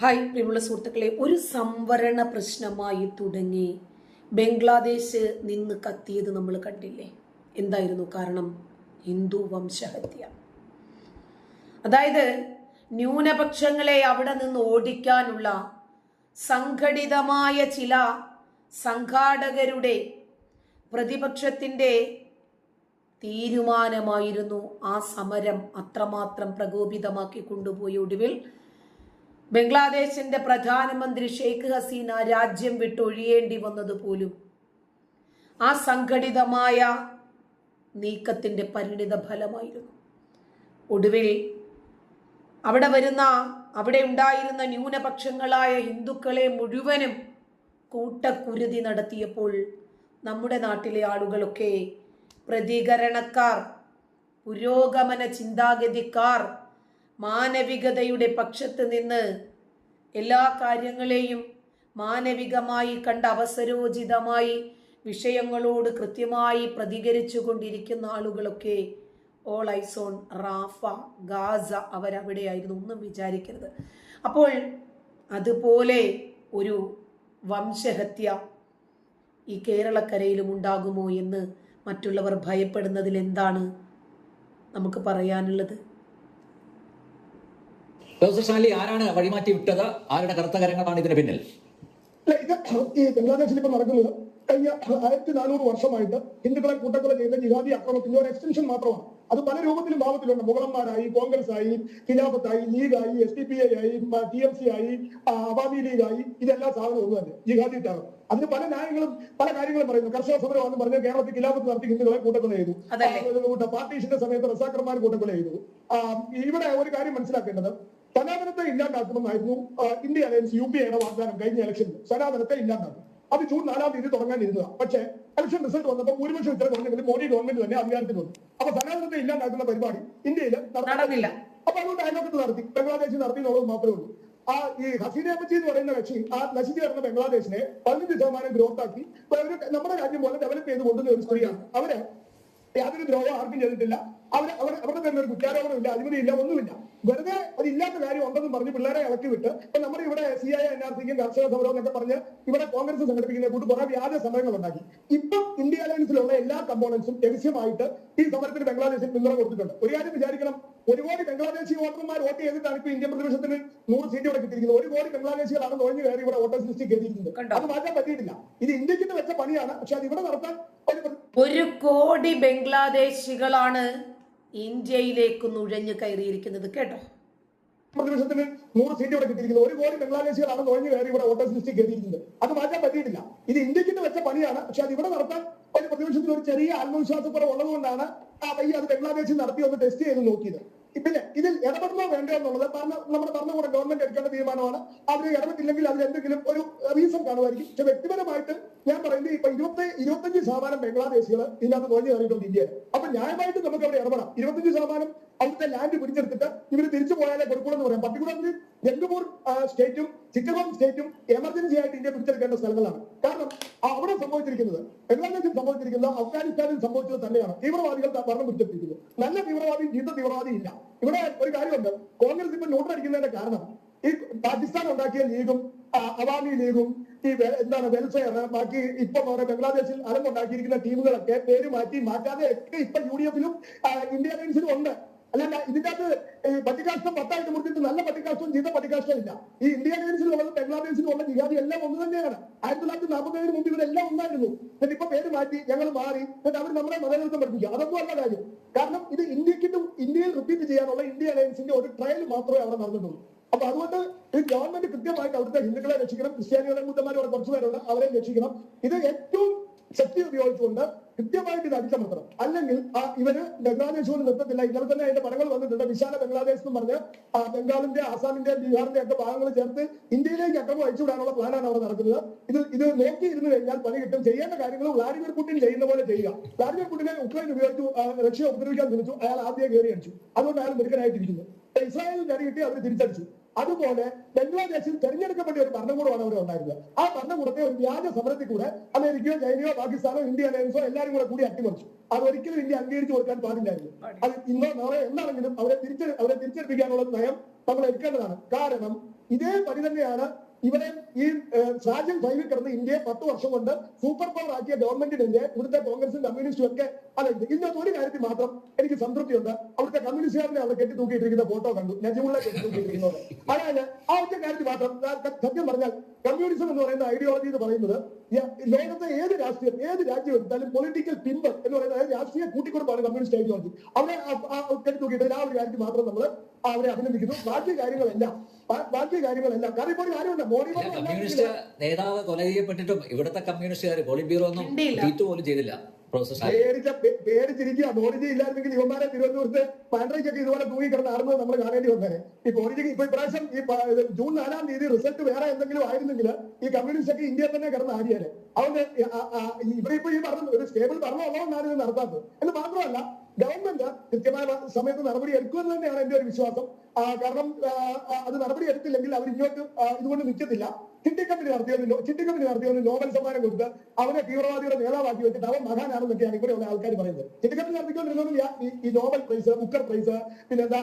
Hi പ്രിയമുള്ള സുഹൃത്തുക്കളെ. ഒരു സംവരണ പ്രശ്നമായി തുടങ്ങി. ബംഗ്ലാദേശ് നിന്ന് കത്തിയത് നമ്മൾ കണ്ടില്ലേ? എന്തായിരുന്നു കാരണം? ഹിന്ദു വംശഹത്യ. അതായത് ന്യൂനപക്ഷങ്ങളെ അവിടെ നിന്ന് ഓടിക്കാനുള്ള സംഘടിതമായ ചില സംഘാടകരുടെ പ്രതിപക്ഷത്തിന്റെ തീരുമാനമായിരുന്നു ആ സമരം അത്രമാത്രം പ്രകോപിതമാക്കി കൊണ്ടുപോയ ഒടുവിൽ ബംഗ്ലാദേശിന്റെ പ്രധാനമന്ത്രി ഷെയ്ഖ് ഹസീന രാജ്യം വിട്ടൊഴിയേണ്ടി വന്നത് പോലും ആ സംഘടിതമായ നീക്കത്തിന്റെ പരിണിത ഫലമായിരുന്നു. ഒടുവിൽ അവിടെ വരുന്ന അവിടെ ഉണ്ടായിരുന്ന ന്യൂനപക്ഷങ്ങളായ ഹിന്ദുക്കളെ മുഴുവനും കൂട്ടക്കുരുതി നടത്തിയപ്പോൾ നമ്മുടെ നാട്ടിലെ ആളുകളൊക്കെ പ്രതികരണക്കാർ പുരോഗമന ചിന്താഗതിക്കാർ മാനവികതയുടെ പക്ഷത്ത് നിന്ന് എല്ലാ കാര്യങ്ങളെയും മാനവികമായി കണ്ട അവസരോചിതമായി വിഷയങ്ങളോട് കൃത്യമായി പ്രതികരിച്ചു കൊണ്ടിരിക്കുന്ന ആളുകളൊക്കെ all eyes on Rafah Gaza അവരവിടെയായിരുന്നു. ഒന്നും വിചാരിക്കരുത്. അപ്പോൾ അതുപോലെ ഒരു വംശഹത്യ ഈ കേരളക്കരയിലും ഉണ്ടാകുമോ എന്ന് മറ്റുള്ളവർ ഭയപ്പെടുന്നതിൽ എന്താണ് നമുക്ക് പറയാനുള്ളത്? ഷാലി ആരാണ് വഴിമാറ്റി വിട്ടത്? ആരുടെ കറുത്ത കരങ്ങളാണ് ഇതിന് പിന്നിൽ? ഇത് ഈ ബംഗ്ലാദേശിൽ ഇപ്പൊ നടക്കുന്നത് കഴിഞ്ഞ ആയിരത്തി നാനൂറ് വർഷമായിട്ട് ഹിന്ദുക്കളെ കൂട്ടക്കൊല ചെയ്ത ജിഹാദി അക്രമത്തിന്റെ ഒരു എക്സ്റ്റൻഷൻ മാത്രമാണ്. അത് പല രൂപത്തിലും ഭാവത്തിലുണ്ട് മുഗളന്മാരായി കോൺഗ്രസ് ആയി ഖിലാഫത്തായി ലീഗായി എസ് ഡി പി ഐ ആയി ടി എം സി ആയി അവാമി ലീഗ് ലീഗായി. ഇതെല്ലാം സാധനം ഒന്ന് തന്നെ ജിഹാദി ടാഗം അതിന് പല ന്യായങ്ങളും പല കാര്യങ്ങളും പറയുന്നു. കർഷക സമരമാണെന്ന് പറഞ്ഞ് കേരളത്തിൽ ഖിലാഫത്ത് നടത്തി ഹിന്ദുക്കളെ കൂട്ടക്കൊല ചെയ്തു. പാർട്ടീഷന്റെ സമയത്ത് റസാക്കർമാർ കൂട്ടക്കൊല ചെയ്തു. ഇവിടെ ഒരു കാര്യം മനസ്സിലാക്കേണ്ടത്. സനാതനത്തെ ഇല്ലാണ്ടാക്കണമെന്നായിരുന്നു ആ, ഇന്ത്യ അലയൻസ് യു പി എയുടെ വാഗ്ദാനം കഴിഞ്ഞ ഇലക്ഷനിൽ. സനാതനത്തെ ഇല്ലാണ്ടാക്കും. അത് ജൂൺ നാലാം തീയതി തുടങ്ങാനിരുന്നതാണ് പക്ഷേ ഇലക്ഷൻ റിസൾട്ട് വന്നപ്പോൾ ഭൂരിപക്ഷം ഇത്ര കുറഞ്ഞെങ്കിലും മോദി ഗവൺമെന്റ് തന്നെ അധികാരത്തിൽ വന്നു. അപ്പൊ സനാതനത്തെ ഇല്ലാണ്ടാക്കുന്ന പരിപാടി ഇന്ത്യയിൽ നടന്നില്ല. അപ്പൊ അതുകൊണ്ട് അയൽവക്കത്ത് നടത്തി. ബംഗ്ലാദേശിൽ നടത്തി എന്നുള്ളത് മാത്രമേ ഉള്ളൂ. ആ ഈ ഹസീന അപ്പച്ചി എന്ന് പറയുന്ന കക്ഷി ആ നശിച്ചു കിടന്ന ബംഗ്ലാദേശിനെ പതിനഞ്ച് ശതമാനം ഗ്രോത്ത് ആക്കി. നമ്മുടെ രാജ്യം പോലെ ഡെവലപ്പ് ചെയ്ത് കൊണ്ടുവന്ന ഒരു സ്ത്രീയാണ്. അവർ യാതൊരു ദ്രോഹം ആർക്കും ചെയ്തിട്ടില്ല. അവർ അവർ അവരുടെ തന്നെ ഒരു കുറ്റാരോപണം ഇല്ല അഴിമതിയില്ല ഒന്നുമില്ല. വെറുതെ അതില്ലാത്ത കാര്യം ഉണ്ടെന്നും പറഞ്ഞ് പിള്ളേരെ ഇളക്കി വിട്ട് ഇപ്പൊ നമ്മുടെ ഇവിടെ സി ഐ എൻ ആർ സിക്കും കർഷക സമരവും എന്നൊക്കെ പറഞ്ഞ് ഇവിടെ കോൺഗ്രസ് സംഘടിപ്പിക്കുന്ന കൂട്ട് കുറെ വ്യാജ സമരങ്ങൾ ഉണ്ടാക്കി. ഇപ്പം ഇന്ത്യ അലയൻസിലുള്ള എല്ലാ കമ്പോണൻസും രഹസ്യമായിട്ട് ഈ സമരത്തിന് ബംഗ്ലാദേശിൽ പിന്തുണ കൊടുത്തിട്ടുണ്ട്. ഒരു കാര്യം വിചാരിക്കണം ഒരു കോടി ബംഗ്ലാദേശി വോട്ടർമാർ വോട്ട് ചെയ്തിട്ടാണ് ഇപ്പൊ ഇന്ത്യൻ പ്രതിപക്ഷത്തിന് നൂറ് സീറ്റ് ഇവിടെ കിട്ടിയിരിക്കുന്നത്. ഒരു കോടി ബംഗ്ലാദേശികളാണ് നുഴഞ്ഞു കയറി ഇവിടെ വോട്ടേഴ്സ് ലിസ്റ്റിൽ കയറിയിരിക്കുന്നത്. അത് മാറ്റാൻ പറ്റിയിട്ടില്ല. ഇത് ഇന്ത്യയ്ക്ക് വെച്ച പണിയാണ് പക്ഷെ അത് ഇവിടെ നടത്താൻ ഒരു കോടി ബംഗ്ലാദേശികളാണ് ഇന്ത്യയിലേക്ക് നുഴഞ്ഞു കയറിയിരിക്കുന്നത് കേട്ടോ. പ്രതിപക്ഷത്തിന് നൂറ് സീറ്റ് ഇവിടെ കിട്ടിയിരിക്കുന്നത് ഒരു കോടി ബംഗ്ലാദേശികളാണ് നുഴഞ്ഞു കയറി ഇവിടെ വോട്ടേഴ്സ് ലിസ്റ്റിൽ കയറിയിരിക്കുന്നത്. അത് മാറ്റാൻ പറ്റിയിട്ടില്ല. ഇത് ഇന്ത്യയ്ക്ക് വെച്ച പണിയാണ്. പക്ഷെ അത് ഇവിടെ നടത്താൻ ഒരു പ്രതിപക്ഷത്തിന് ഒരു ചെറിയ ആത്മവിശ്വാസക്കുറവ് ഉള്ളതുകൊണ്ടാണ് ആ പയ്യ അത് ബംഗ്ലാദേശിൽ നടത്തി ഒന്ന് ടെസ്റ്റ് ചെയ്ത് നോക്കിയത്. പിന്നെ ഇതിൽ ഇടപെടണോ വേണ്ടോ എന്നുള്ളത് പറഞ്ഞ നമ്മുടെ ഭരണകൂടം ഗവൺമെന്റ് എടുക്കേണ്ട തീരുമാനമാണ്. അവർ ഇടപെട്ടില്ലെങ്കിൽ അതിൽ എന്തെങ്കിലും ഒരു റീസൺ കാണുമായിരിക്കും. പക്ഷെ വ്യക്തിപരമായിട്ട് ഞാൻ പറയുന്നത് ഇപ്പൊ ഇരുപത്തി ഇരുപത്തഞ്ച് ശതമാനം ബംഗ്ലാദേശികൾ ഇതിനകത്ത് നുഴഞ്ഞു കയറിയിട്ടുണ്ട് ഇന്ത്യയിൽ അപ്പൊ ന്യായമായിട്ട് നമുക്ക് അവിടെ ഇടപെടാം ഇരുപത്തഞ്ച് ശതമാനം അവിടുത്തെ ലാൻഡ് പിടിച്ചെടുത്തിട്ട് ഇവർ തിരിച്ചു പോയാലേ കൊടുക്കുള്ളൂ എന്ന് പറയാം. പർട്ടിക്കുലർലി സ്റ്റേറ്റും ചിറ്റഗോങ് സ്റ്റേറ്റും എമർജൻസി ആയിട്ട് ഇന്ത്യ പിടിച്ചെടുക്കേണ്ട സ്ഥലങ്ങളാണ്. കാരണം അവിടെ സംഭവിച്ചിരിക്കുന്നത് ബംഗ്ലാദേശിൽ സംഭവിച്ചിരിക്കുന്നത് അഫ്ഗാനിസ്ഥാനിൽ സംഭവിച്ചത് തന്നെയാണ്. തീവ്രവാദികൾ ഭരണം പിടിച്ചെടുത്തിരിക്കുന്നത് നല്ല തീവ്രവാദി ജീവിത തീവ്രവാദി ഇല്ല. ഇവിടെ ഒരു കാര്യമുണ്ട്. കോൺഗ്രസ് ഇപ്പൊ നോട്ട് അടിക്കുന്നതിന്റെ കാരണം ഈ പാകിസ്ഥാൻ ഉണ്ടാക്കിയ ലീഗും അവാമി ലീഗും ഈ എന്താണ് വെൽഫെയർ ബാക്കി ഇപ്പൊ ബംഗ്ലാദേശിൽ അലമുണ്ടാക്കിയിരിക്കുന്ന ടീമുകളൊക്കെ പേര് മാറ്റി മാറ്റാതെ ഒക്കെ ഇപ്പൊ യു ഡി എഫിലും ഇന്ത്യ അലയൻസിലും ഉണ്ട്. അല്ലല്ല ഇതിന്റെ അകത്ത് പട്ടികാഷ്ടം പത്തായിട്ട് മുറിച്ചിട്ട് നല്ല പട്ടികാഷ്ടവും ചീത്ത പട്ടികാഷ്ടവും ഇല്ല. ഈ ഇന്ത്യ അലയൻസിലുള്ളത് ബംഗ്ലാദേശിലുള്ള ജിഹാദി എല്ലാം ഒന്ന് തന്നെയാണ്. ആയിരത്തി തൊള്ളായിരത്തി നാൽപ്പത്തേഴിന് മുമ്പ് ഇവരെല്ലാം ഒന്നായിരുന്നു എന്നിട്ട് ഇപ്പൊ പേര് മാറ്റി ഞങ്ങൾ മാറി എന്നിട്ട് അവർ നമ്മളെ മതനൃത്തം പഠിപ്പിക്കുക അതൊന്നും അല്ല കാര്യം. കാരണം ഇത് ഇന്ത്യയ്ക്ക് ഇന്ത്യയിൽ റിപ്പീറ്റ് ചെയ്യാനുള്ള ഇന്ത്യ അലയൻസിന്റെ ഒരു ട്രയൽ മാത്രമേ അവിടെ നടന്നിട്ടുള്ളൂ. അപ്പൊ അതുകൊണ്ട് ഈ ഗവൺമെന്റ് കൃത്യമായിട്ട് അവിടുത്തെ ഹിന്ദുക്കളെ രക്ഷിക്കണം ക്രിസ്ത്യാനികളെ കൂട്ടന്മാർ കുറച്ചുപേരുണ്ട് അവരെ രക്ഷിക്കണം. ഇത് ഏറ്റവും ശക്തി ഉപയോഗിച്ചുകൊണ്ട് കൃത്യമായിട്ട് ഇത് അടിച്ചമർത്തണം. അല്ലെങ്കിൽ ആ ഇവർ ബംഗ്ലാദേശ് കൊണ്ട് നിർത്തത്തില്ല. ഇന്നലെ തന്നെ അതിന്റെ പടങ്ങൾ വന്നിട്ടുണ്ട്. വിശാല ബംഗ്ലാദേശ് എന്ന് പറഞ്ഞ് ബംഗാളിന്റെ ആസാമിന്റെ ബീഹാറിന്റെ ഒക്കെ ഭാഗങ്ങൾ ചേർത്ത് ഇന്ത്യയിലേക്ക് അക്രമം അയച്ചുവിടാനുള്ള പ്ലാനാണ് അവിടെ നടക്കുന്നത് ഇത് ഇത് നോക്കി ഇരുന്ന് കഴിഞ്ഞാൽ പണി കിട്ടും. ചെയ്യേണ്ട കാര്യങ്ങൾ വ്ളാഡിമിർ പുടിൻ ചെയ്യുന്ന പോലെ ചെയ്യുക. വ്ളാഡിമിർ പുടിനെ ഉക്രൈൻ ഉപയോഗിച്ചു റഷ്യ ഉപദ്രവിക്കാൻ ശ്രമിച്ചു. അയാൾ ആദ്യം കയറി അടിച്ചു. അതുകൊണ്ട് അയാൾ മിടുക്കനായിട്ടിരിക്കുന്നു. ഇസ്രായേലിൽ അടി കിട്ടി അവർ തിരിച്ചടിച്ചു. അതുപോലെ ബംഗ്ലാദേശിൽ തെരഞ്ഞെടുക്കപ്പെട്ട ഒരു ഭരണകൂടമാണ് അവിടെ ഉണ്ടായിരുന്നത്. ആ ഭരണകൂടത്തെ ഒരു വ്യാജ സമരത്തിൽ കൂടെ അമേരിക്കയോ ചൈനയോ പാകിസ്ഥാനോ ഇന്ത്യ അലയൻസോ എല്ലാവരും കൂടെ കൂടി അട്ടിമറിച്ചു. അത് ഒരിക്കലും ഇന്ത്യ അംഗീകരിച്ചു കൊടുക്കാൻ പാടില്ലായിരുന്നു. അത് ഇന്നോ നാളെ എന്നാണെങ്കിലും അവരെ തിരിച്ച് അവരെ തിരിച്ചെടുപ്പിക്കാനുള്ള നയം നമ്മൾ എടുക്കേണ്ടതാണ്. കാരണം ഇതേ പടി തന്നെയാണ് ഇവിടെ ഈ സാജൻ ഫൈവിൽ കിടന്ന് ഇന്ത്യയെ പത്ത് വർഷം കൊണ്ട് സൂപ്പർ പവർ ആക്കിയ ഗവൺമെന്റിനെതിരെ ഇവിടുത്തെ കോൺഗ്രസും കമ്മ്യൂണിസ്റ്റും ഒക്കെ അല്ല ഇത് ഇതിനകത്ത് ഒരു കാര്യത്തിൽ മാത്രം എനിക്ക് സംതൃപ്തിയുണ്ട്. അവിടുത്തെ കമ്മ്യൂണിസ്റ്റുകാരനെ അവിടെ കെട്ടി തൂക്കിയിട്ടിരിക്കുന്ന ഫോട്ടോ കണ്ടു. നജിമുള്ള കെട്ടി തൂക്കിയിട്ടിരിക്കുന്നത് അതായത് ആ ഒറ്റ കാര്യത്തിൽ മാത്രം സത്യം പറഞ്ഞാൽ കമ്മ്യൂണിസം എന്ന് പറയുന്ന ഐഡിയോളജി എന്ന് പറയുന്നത് ലോകത്തെ ഏത് രാഷ്ട്രീയം ഏത് രാജ്യം എടുത്താലും പൊളിറ്റിക്കൽ പിമ്പർ എന്ന് പറയുന്ന അതായത് രാഷ്ട്രീയ കൂട്ടിക്കൊടുപ്പാണ് കമ്മ്യൂണിസ്റ്റ് ഐഡിയോളജി ആ കെട്ടി തൂക്കിയിട്ട് ആ ഒരു കാര്യത്തിൽ മാത്രം നമ്മൾ അവരെ അഭിനന്ദിക്കുന്നു. ബാക്കി കാര്യങ്ങളെല്ലാം ബാക്കി കാര്യങ്ങളെല്ലാം. കാരണം ഇപ്പോൾ കാര്യമുണ്ട്. മോഡി കമ്മ്യൂണിസ്റ്റ് നേതാവ് കൊല ചെയ്യപ്പെട്ടിട്ടും ഇവിടുത്തെ കമ്മ്യൂണിസ്റ്റുകാർ പോളിറ്റ് ബ്യൂറോ ഒന്നും. ട്വീറ്റ് പോലും ചെയ്തില്ല. പേര് തിരിക്കുക മോഡിജി ഇല്ലായിരുന്നെങ്കിൽ യുവമാരെ തിരുവനന്തപുരത്ത് പാൻഡ്രയ്ക്കൊക്കെ ഇതുപോലെ തൂങ്ങി കിടന്ന് ആടുന്നത് നമ്മൾ കാണേണ്ടി വന്നേനെ. ഈ മോഡിജിക്ക് ഇപ്പൊ ഇപ്രാവശ്യം ഈ ജൂൺ നാലാം തീയതി റിസൾട്ട് വേറെ എന്തെങ്കിലും ആയിരുന്നെങ്കിൽ ഈ കമ്മ്യൂണിസ്റ്റ് ഒക്കെ ഇന്ത്യയിൽ തന്നെ കിടന്ന് ആടിയാൽ അതുകൊണ്ട് ഇവിടെ ഇപ്പൊ ഈ പറഞ്ഞ ഒരു സ്റ്റേബിൾ ഭരണമുള്ളതുകൊണ്ടാണ് ഇത് നടത്താത്തത്. എന്ന് മാത്രമല്ല ഗവൺമെന്റ് കൃത്യമായ സമയത്ത് നടപടി എടുക്കുമെന്ന് തന്നെയാണ് എന്റെ ഒരു വിശ്വാസം. കാരണം അത് നടപടി എടുത്തില്ലെങ്കിൽ അവർ ഇങ്ങോട്ട് ഇതുകൊണ്ട് നിൽക്കത്തില്ല. ചിട്ടി കമ്പനി നടത്തിയതിന് ചിട്ടി കമ്പനി നോബൽ സമ്മാനം കൊടുത്ത് അവനെ തീവ്രവാദിയുടെ നേതാവാക്കി വെച്ചിട്ട് അവൻ മഹാനാണെന്നൊക്കെയാണ് ഇവിടെയുള്ള ആൾക്കാർ പറയുന്നത്. ചിട്ടി കമ്പനി നടത്തിക്കൊണ്ടിരുന്നതും ഈ- ഈ- ഈ നോബൽ പ്രൈസ് ബുക്കർ പ്രൈസ് പിന്നെന്താ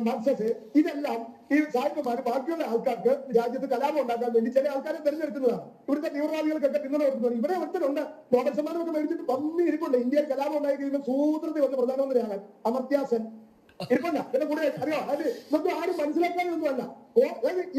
മത്സസ് ഇതെല്ലാം ഈ സാഹിത്യമാര് ബാക്കിയുള്ള ആൾക്കാർക്ക് രാജ്യത്ത് കലാപം ഉണ്ടാക്കാൻ വേണ്ടി ചില ആൾക്കാരെ തെരഞ്ഞെടുക്കുന്നതാണ്. ഇവിടുത്തെ തീവ്രവാദികൾക്കൊക്കെ പിന്തുണ കൊടുക്കുന്നത്. ഇവിടെ ഒരുത്തരുണ്ട് നോബൽ സമ്മാനമൊക്കെ മേടിച്ചിട്ട് പന്നി ഇരിപ്പുണ്ട് ഇന്ത്യയിൽ കലാപം ഉണ്ടായി കഴിയുമ്പോൾ സൂത്രത്തിൽ വന്ന് പ്രധാനമന്ത്രിയാണ് അമർത്യാസൻ ഇതിന്റെ കൂടെ അറിയോ? അത് നമുക്ക് ആരും മനസ്സിലാക്കാനൊന്നുമല്ല.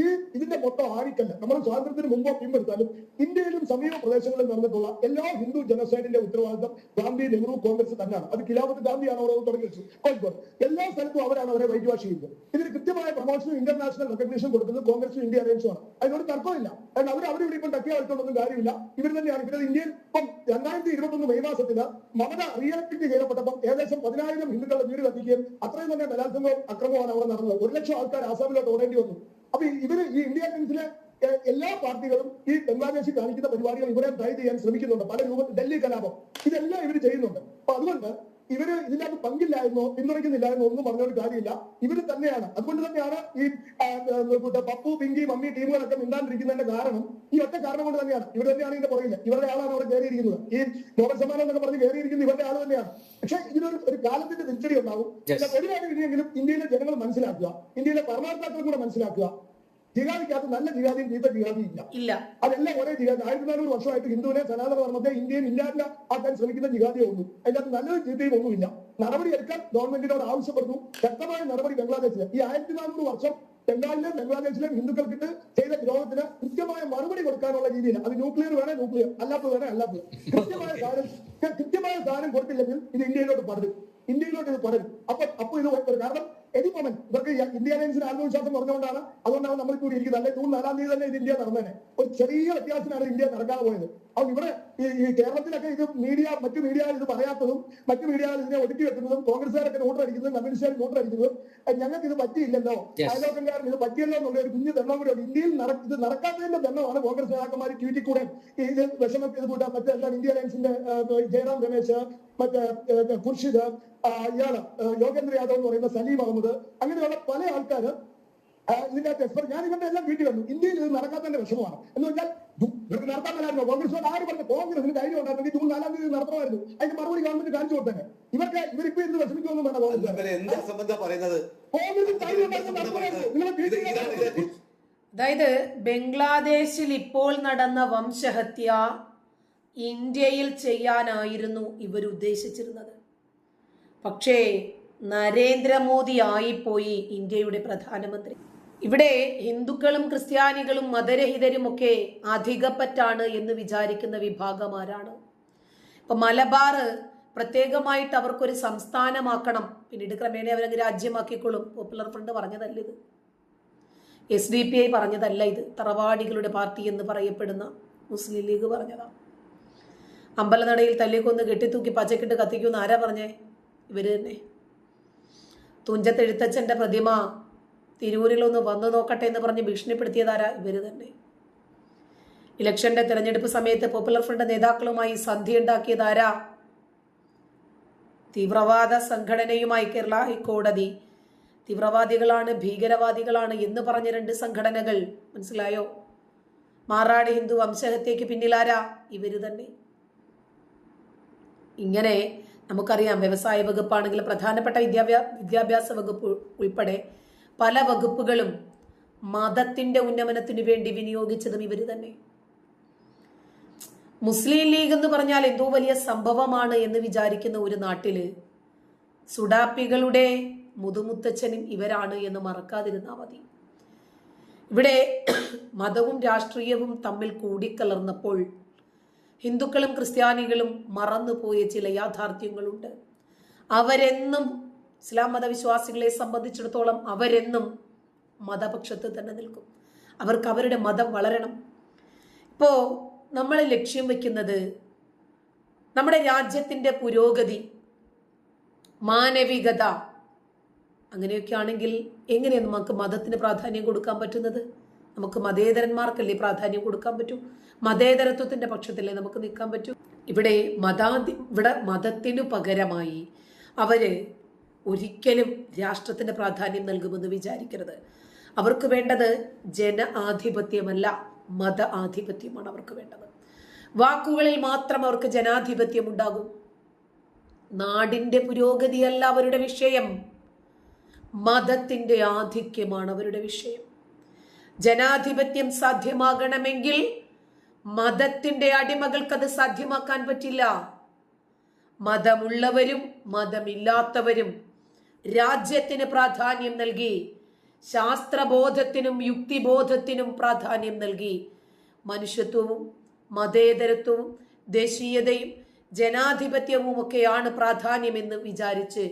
ഈ ഇതിന്റെ മൊത്തം ആരിക്കല്ല നമ്മൾ സ്വാതന്ത്ര്യത്തിന് മുമ്പോ പിൻപെടുത്താലും ഇന്ത്യയിലും സമീപ പ്രദേശങ്ങളിലും നടന്നിട്ടുള്ള എല്ലാ ഹിന്ദു ജനസൈഡിന്റെ ഉത്തരവാദിത്തം ഗാന്ധി നെഹ്റു കോൺഗ്രസ് തന്നെയാണ്. അത് കിലാപത്ത് ഗാന്ധിയാണ് അവർ തുടങ്ങി വെച്ചു കോഴിക്കോട്. എല്ലാ സ്ഥലത്തും അവരാണ് അവരെ വൈറ്റ് വാഷ് ചെയ്യുന്നത്. ഇതിന് കൃത്യമായ പ്രൊമോഷനും ഇന്റർനാഷണൽ റെക്കഗ്നീഷൻ കൊടുക്കുന്നത് കോൺഗ്രസും ഇന്ത്യ അലയൻസുമാണ് അതിനോട് തർക്കമില്ല. കാരണം അവർ അവരിവിടെ ഇപ്പം തക്കിയ കളിച്ചോണ്ടൊന്നും കാര്യമില്ല. ഇവർ തന്നെയാണ്. ഇവരത് ഇന്ത്യയിൽ ഇപ്പം രണ്ടായിരത്തി ഇരുപത്തൊന്ന് മെയ് മാസത്തിൽ മമത റീഇലക്ട് ചെയ്യപ്പെട്ടപ്പം ഏകദേശം പതിനായിരം ഹിന്ദുക്കളുടെ വീട് കത്തിക്കുകയും അത്രയും തന്നെ ബലാത്സംഗവും അക്രമമാണ് അവിടെ നടന്നത്. ഒരു ലക്ഷം ആൾക്കാർ ആസാമിലോട്ട് ഓടേണ്ടി വന്നു. അപ്പൊ ഇവർ ഈ ഇന്ത്യ ടീംസിലെ എല്ലാ പാർട്ടികളും ഈ ബംഗ്ലാദേശിൽ കാണിക്കുന്ന പരിപാടികൾ ഇവരെ ട്രൈ ചെയ്യാൻ ശ്രമിക്കുന്നുണ്ട്. പല രൂപത്തിൽ ഡൽഹി കലാപം. ഇതെല്ലാം ഇവർ ചെയ്യുന്നുണ്ട്. അപ്പൊ അതുകൊണ്ട് ഇവർ ഇതിനകത്ത് പങ്കില്ലായിരുന്നോ പിന്തുണയ്ക്കുന്നില്ലായിരുന്നോ ഒന്നും പറഞ്ഞൊരു കാര്യമില്ല. ഇവർ തന്നെയാണ്. അതുകൊണ്ട് തന്നെയാണ് ഈ പപ്പു പിങ്കി മമ്മി ടീമുകളൊക്കെ മിണ്ടാണ്ടിരിക്കുന്നതിന്റെ കാരണം ഈ ഒറ്റ കാരണം കൊണ്ട് തന്നെയാണ്. ഇവർ തന്നെയാണ് ഇതിന്റെ പുറകിൽ. ഇവരുടെ ആളാണ് അവിടെ കയറിയിരിക്കുന്നത്. ഈ നോബൽ സമ്മാനം എന്നൊക്കെ പറഞ്ഞ് കയറിയിരിക്കുന്നത് ഇവരുടെ ആൾ തന്നെയാണ്. പക്ഷെ ഇതിനൊരു ഒരു കാലത്തിന്റെ തിരിച്ചടി ഉണ്ടാവും. ഒരു കാര്യം ഇനിയെങ്കിലും ഇന്ത്യയിലെ ജനങ്ങൾ മനസ്സിലാക്കുക. ഇന്ത്യയിലെ ഭരണകർത്താക്കൾ കൂടെ മനസ്സിലാക്കുക. ജിഹാദിക്കകത്ത് നല്ല ജിഹാദിയും ചീത്ത ജിഹാദിയും ഇല്ല. അതെല്ലാം ഒരേ ജിഹാദി. ആയിരത്തി നാനൂറ് വർഷമായിട്ട് ഹിന്ദുവിനെ സനാതന ധർമ്മത്തെ ഇന്ത്യയിൽ ഇല്ലാതെ ആക്കാൻ ശ്രമിക്കുന്ന ജിഹാദിയെ ഉള്ളൂ. അതിനകത്ത് നല്ലൊരു ചീത്തയും ഒന്നുമില്ല. നടപടി എടുക്കാൻ ഗവൺമെന്റിനോട് ആവശ്യപ്പെടുന്നു. ശക്തമായ നടപടി ബംഗ്ലാദേശിലെ. ഈ ആയിരത്തി നാനൂറ് വർഷം ബംഗാളിലും ബംഗ്ലാദേശിലും ഹിന്ദുക്കൾക്കിട്ട് ചെയ്ത ദ്രോഹത്തിന് കൃത്യമായ മറുപടി കൊടുക്കാനുള്ള രീതിയിൽ അത് ന്യൂക്ലിയർ വേണേ ന്യൂക്ലിയർ. അല്ലാത്തത് വേണേ അല്ലാത്തത്. കൃത്യമായ സാധനം കൃത്യമായ സാധനം കൊടുത്തില്ലെങ്കിൽ ഇത് ഇന്ത്യയിലോട്ട് പടരും. ഇന്ത്യയിലോട്ട് ഇത് പടരും. അപ്പൊ അപ്പൊ ഇത് കാരണം എനി മൊമെന്റ് ഇവർക്ക് ഈ ഇന്ത്യ അലയൻസിന് ആത്മവിശ്വാസം പറഞ്ഞുകൊണ്ടാണ് അതുകൊണ്ടാണ് നമ്മൾ കൂടി ഇരിക്കുന്നത്. അല്ലെ ജൂൺ നാലാം തീയതി തന്നെ ഇത് ഇന്ത്യ നടന്നേനെ. ഒരു ചെറിയ വ്യത്യാസത്തിനാണ് ഇന്ത്യ നടക്കാതെ പോയത്. അപ്പൊ ഇവിടെ ഈ കേരളത്തിലൊക്കെ ഇത് മീഡിയ മറ്റു മീഡിയ ഇത് പറയാത്തതും മറ്റു മീഡിയ ഇതിനെ ഒതുക്കി വെക്കുന്നതും കോൺഗ്രസ്സുകാരൊക്കെ നോട്ട് അടിക്കുന്നതും കമ്മ്യൂണിസ്റ്റുകാർ നോട്ട് അടിക്കുന്നതും ഞങ്ങൾക്ക് ഇത് പറ്റിയില്ലല്ലോ. Yes. അയലോക്കംകാരൻ ഇത് പറ്റിയല്ലോ എന്നുള്ള ഒരു കുഞ്ഞു ദണ്ണം കൂടെ ഇന്ത്യയിൽ ഇത് നടക്കാത്തതിന്റെ ദണ്ണമാണ് കോൺഗ്രസ് നേതാക്കന്മാർ ട്വീറ്റിൽ കൂടെ ഇത് വിഷമം ഇത് കൂട്ടാൻ മറ്റെല്ലാം ഇന്ത്യ അലയൻസിന്റെ ജയറാം രമേശ് മറ്റേ ഖുർഷിദ് ഇയാൾ യോഗേന്ദ്ര യാദവ് എന്ന് പറയുന്ന സലീം അഹമ്മദ് അങ്ങനെയുള്ള പല ആൾക്കാരും ഇതിന്റെ അകത്ത് എക്സ്പെർട്ട് ഞാൻ ഇവരുടെ എല്ലാം വീട്ടിൽ വന്നു. ഇന്ത്യയിൽ ഇത് നടക്കാത്തതിന്റെ വിഷമമാണ്. എന്ന് വെച്ചാൽ ഇവർക്ക് നടത്താൻ മേലായിരുന്നു കോൺഗ്രസ് ആര് പറഞ്ഞു കോൺഗ്രസിന് ധൈര്യം ഉണ്ടായിരുന്നെങ്കിൽ ജൂൺ നാലാം തീയതി നടത്തണമായിരുന്നു. അതിന്റെ മറുപടി ഗവൺമെന്റ് കാണിച്ചു കൊടുത്തേ ഇവർക്ക് ഇവരിപ്പോ എന്ത് വിഷമിക്കൊന്നും വേണ്ട കോൺഗ്രസ്? ധൈര്യം ഉണ്ടായിരുന്നു അതായത് ബംഗ്ലാദേശിൽ ഇപ്പോൾ നടന്ന വംശഹത്യ ഇന്ത്യയിൽ ചെയ്യാനായിരുന്നു ഇവർ ഉദ്ദേശിച്ചിരുന്നത്. പക്ഷേ നരേന്ദ്രമോദി ആയിപ്പോയി ഇന്ത്യയുടെ പ്രധാനമന്ത്രി. ഇവിടെ ഹിന്ദുക്കളും ക്രിസ്ത്യാനികളും മതരഹിതരും ഒക്കെ അധികപ്പറ്റാണ് എന്ന് വിചാരിക്കുന്ന വിഭാഗമാരാണ് ഇപ്പൊ മലബാർ പ്രത്യേകമായിട്ട് അവർക്കൊരു സംസ്ഥാനമാക്കണം. പിന്നീട് ക്രമേണ അവരങ്ങ് രാജ്യമാക്കിക്കൊള്ളും. പോപ്പുലർ ഫ്രണ്ട് പറഞ്ഞതല്ല ഇത്? എസ് ഡി പി ഐ പറഞ്ഞതല്ല ഇത്. തറവാടികളുടെ പാർട്ടി എന്ന് പറയപ്പെടുന്ന മുസ്ലിം ലീഗ് പറഞ്ഞതാണ് അമ്പലനടയിൽ തല്ലിക്കൊന്ന് കെട്ടിത്തൂക്കി പച്ചക്കിട്ട് കത്തിക്കുമെന്ന് ആരാ പറഞ്ഞേ? ഇവർ തന്നെ. തുഞ്ചത്തെഴുത്തച്ഛന്റെ പ്രതിമ തിരൂരിലൊന്ന് വന്നു നോക്കട്ടെ എന്ന് പറഞ്ഞ് ഭീഷണിപ്പെടുത്തിയതാരാ? ഇവർ തന്നെ. ഇലക്ഷന്റെ തിരഞ്ഞെടുപ്പ് സമയത്ത് പോപ്പുലർ ഫ്രണ്ട് നേതാക്കളുമായി സന്ധി ഉണ്ടാക്കിയതാരാ? തീവ്രവാദ സംഘടനയുമായി കേരള ഹൈക്കോടതി. തീവ്രവാദികളാണ് ഭീകരവാദികളാണ് എന്ന് പറഞ്ഞ രണ്ട് സംഘടനകൾ. മനസ്സിലായോ? മാറാട് ഹിന്ദു വംശഹത്യക്ക് പിന്നിലാരാ? ഇവർ തന്നെ. ഇങ്ങനെ നമുക്കറിയാം വ്യവസായ വകുപ്പാണെങ്കിൽ പ്രധാനപ്പെട്ട വിദ്യാഭ്യാ വിദ്യാഭ്യാസ വകുപ്പ് ഉൾപ്പെടെ പല വകുപ്പുകളും മതത്തിന്റെ ഉന്നമനത്തിനു വേണ്ടി വിനിയോഗിച്ചതും ഇവർ തന്നെ. മുസ്ലിം ലീഗ് എന്ന് പറഞ്ഞാൽ എന്തോ വലിയ സംഭവമാണ് എന്ന് വിചാരിക്കുന്ന ഒരു നാട്ടിൽ സുഡാപ്പികളുടെ മുതുമുത്തച്ഛനും ഇവരാണ് എന്ന് മറക്കാതിരുന്നാൽ മതി. ഇവിടെ മതവും രാഷ്ട്രീയവും തമ്മിൽ കൂടിക്കലർന്നപ്പോൾ ഹിന്ദുക്കളും ക്രിസ്ത്യാനികളും മറന്നുപോയ ചില യാഥാർത്ഥ്യങ്ങളുണ്ട്. അവരെന്നും ഇസ്ലാം മതവിശ്വാസികളെ സംബന്ധിച്ചിടത്തോളം അവരെന്നും മതപക്ഷത്ത് തന്നെ നിൽക്കും. അവർക്ക് അവരുടെ മതം വളരണം. ഇപ്പോൾ നമ്മൾ ലക്ഷ്യം വയ്ക്കുന്നത് നമ്മുടെ രാജ്യത്തിന്റെ പുരോഗതി മാനവികത അങ്ങനെയൊക്കെ ആണെങ്കിൽ എങ്ങനെയാണ് നമുക്ക് മതത്തിന് പ്രാധാന്യം കൊടുക്കാൻ പറ്റുന്നത്? നമുക്ക് മതേതരന്മാർക്കല്ലേ പ്രാധാന്യം കൊടുക്കാൻ പറ്റൂ? മതേതരത്വത്തിന്റെ പക്ഷത്തിലേ നമുക്ക് നിൽക്കാൻ പറ്റൂ? ഇവിടെ മതാധി ഇവിടെ മതത്തിനു പകരമായി അവർ ഒരിക്കലും രാഷ്ട്രത്തിന് പ്രാധാന്യം നൽകുമെന്ന് വിചാരിക്കരുത്. അവർക്ക് വേണ്ടത് ജന ആധിപത്യമല്ല മത ആധിപത്യമാണ് അവർക്ക് വേണ്ടത്. വാക്കുകളിൽ മാത്രം അവർക്ക് ജനാധിപത്യം ഉണ്ടാകും. നാടിന്റെ പുരോഗതിയല്ല അവരുടെ വിഷയം. മതത്തിന്റെ ആധിക്യമാണ് അവരുടെ വിഷയം. ജനാധിപത്യം സാധ്യമാകണമെങ്കിൽ മതത്തിന്റെ അടിമകൾക്ക് അത് സാധ്യമാക്കാൻ പറ്റില്ല. മതമുള്ളവരും മതമില്ലാത്തവരും രാജ്യത്തിന് പ്രാധാന്യം നൽകി ശാസ്ത്രബോധത്തിനും യുക്തിബോധത്തിനും പ്രാധാന്യം നൽകി. മനുഷ്യത്വവും മതേതരത്വവും ദേശീയതയും ജനാധിപത്യവും ഒക്കെയാണ് പ്രാധാന്യമെന്ന് വിചാരിച്ച്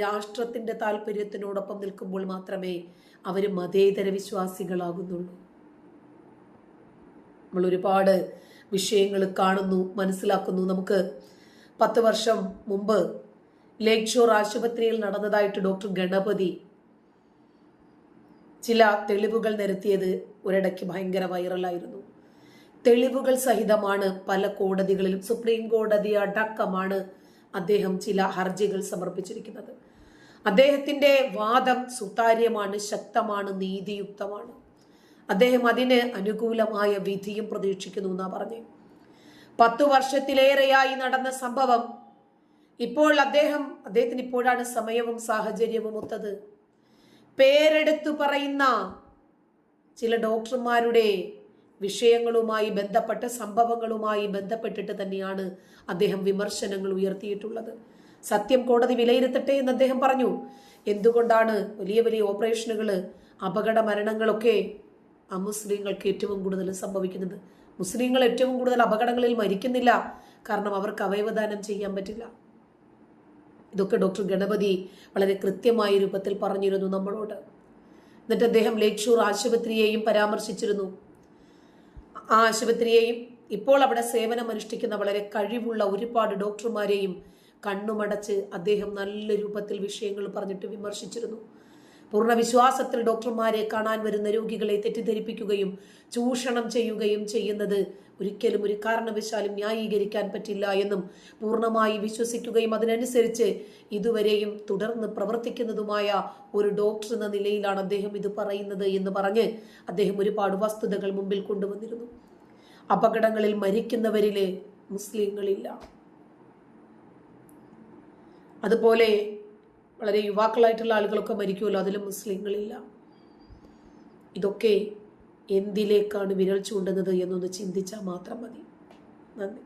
രാഷ്ട്രത്തിന്റെ താല്പര്യത്തിനോടൊപ്പം നിൽക്കുമ്പോൾ മാത്രമേ അവർ മതേതര വിശ്വാസികളാകുന്നുള്ളൂ. നമ്മൾ ഒരുപാട് വിഷയങ്ങൾ കാണുന്നു മനസ്സിലാക്കുന്നു. നമുക്ക് പത്ത് വർഷം മുമ്പ് ലേക്ക് ഷോർ ആശുപത്രിയിൽ നടന്നതായിട്ട് ഡോക്ടർ ഗണപതി ചില തെളിവുകൾ നിരത്തിയത് ഒരിടയ്ക്ക് ഭയങ്കര വൈറലായിരുന്നു. തെളിവുകൾ സഹിതമാണ് പല കോടതികളിലും സുപ്രീം കോടതി അടക്കമാണ് അദ്ദേഹം ചില ഹർജികൾ സമർപ്പിച്ചിരിക്കുന്നത്. അദ്ദേഹത്തിന്റെ വാദം സുതാര്യമാണ് ശക്തമാണ് നീതിയുക്തമാണ്. അദ്ദേഹം അതിന് അനുകൂലമായ വിധിയും പ്രതീക്ഷിക്കുന്നു എന്നാ പറഞ്ഞു. പത്തു വർഷത്തിലേറെയായി നടന്ന സംഭവം ഇപ്പോൾ അദ്ദേഹം അദ്ദേഹത്തിന് ഇപ്പോഴാണ് സമയവും സാഹചര്യവും ഒത്തത്. പേരെടുത്തു പറയുന്ന ചില ഡോക്ടർമാരുടെ വിഷയങ്ങളുമായി ബന്ധപ്പെട്ട സംഭവങ്ങളുമായി ബന്ധപ്പെട്ടിട്ട് തന്നെയാണ് അദ്ദേഹം വിമർശനങ്ങൾ ഉയർത്തിയിട്ടുള്ളത്. സത്യം കോടതി വിലയിരുത്തട്ടെ എന്ന് അദ്ദേഹം പറഞ്ഞു. എന്തുകൊണ്ടാണ് വലിയ വലിയ ഓപ്പറേഷനുകൾ അപകട മരണങ്ങളൊക്കെ അമുസ്ലിങ്ങൾക്ക് ഏറ്റവും കൂടുതൽ സംഭവിക്കുന്നത്? മുസ്ലിങ്ങൾ ഏറ്റവും കൂടുതൽ അപകടങ്ങളിൽ മരിക്കുന്നില്ല. കാരണം അവർക്ക് അവയവദാനം ചെയ്യാൻ പറ്റില്ല. ഇതൊക്കെ ഡോക്ടർ ഗണപതി വളരെ കൃത്യമായ രൂപത്തിൽ പറഞ്ഞിരുന്നു നമ്മളോട്. എന്നിട്ട് അദ്ദേഹം ലേക്ഷൂർ ഷോർ ആശുപത്രിയെയും പരാമർശിച്ചിരുന്നു. ആ ആശുപത്രിയെയും ഇപ്പോൾ അവിടെ സേവനമനുഷ്ഠിക്കുന്ന വളരെ കഴിവുള്ള ഒരുപാട് ഡോക്ടർമാരെയും കണ്ണുമടച്ച് അദ്ദേഹം നല്ല രൂപത്തിൽ വിഷയങ്ങൾ പറഞ്ഞിട്ട് വിമർശിച്ചിരുന്നു. പൂർണ വിശ്വാസത്തിൽ ഡോക്ടർമാരെ കാണാൻ വരുന്ന രോഗികളെ തെറ്റിദ്ധരിപ്പിക്കുകയും ചൂഷണം ചെയ്യുകയും ചെയ്യുന്നത് ഒരിക്കലും ഒരു കാരണവശാലും ന്യായീകരിക്കാൻ പറ്റില്ല എന്നും പൂർണമായി വിശ്വസിക്കുകയും അതിനനുസരിച്ച് ഇതുവരെയും തുടർന്ന് പ്രവർത്തിക്കുന്നതുമായ ഒരു ഡോക്ടർ എന്ന നിലയിലാണ് അദ്ദേഹം ഇത് പറയുന്നത് എന്ന് പറഞ്ഞ് അദ്ദേഹം ഒരുപാട് വസ്തുതകൾ മുമ്പിൽ കൊണ്ടുവന്നിരുന്നു. അപകടങ്ങളിൽ മരിക്കുന്നവരിലെ മുസ്ലിങ്ങളില്ല. അതുപോലെ വളരെ യുവാക്കളായിട്ടുള്ള ആളുകളൊക്കെ മരിക്കുമല്ലോ അതിലും മുസ്ലിങ്ങളില്ല. ഇതൊക്കെ എന്തിലേക്കാണ് വിരൽ ചൂണ്ടുന്നത് എന്നൊന്ന് ചിന്തിച്ചാൽ മാത്രം മതി. നന്ദി.